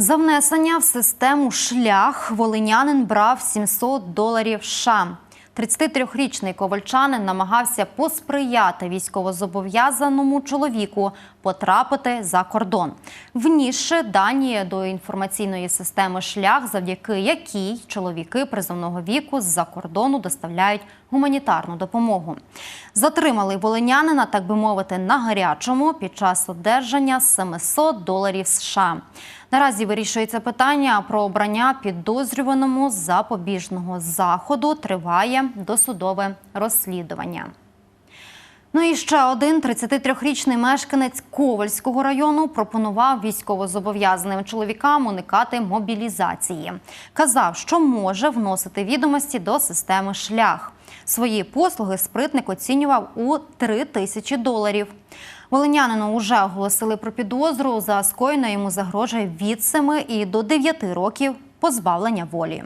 За внесення в систему шлях волинянин брав 700 доларів США. 33-річний ковальчанин намагався посприяти військовозобов'язаному чоловіку потрапити за кордон, внісши дані до інформаційної системи шлях, завдяки якій чоловіки призовного віку з-за кордону доставляють гуманітарну допомогу. Затримали волинянина, так би мовити, на гарячому під час одержання 700 доларів США. Наразі вирішується питання про обрання підозрюваному запобіжного заходу. Триває досудове розслідування. Ну і ще один 33-річний мешканець Ковальського району пропонував військовозобов'язаним чоловікам уникати мобілізації. Казав, що може вносити відомості до системи шлях. Свої послуги спритник оцінював у 3 тисячі доларів. Волинянину вже оголосили про підозру. За скоєне йому загрожує від 7 і до 9 років позбавлення волі.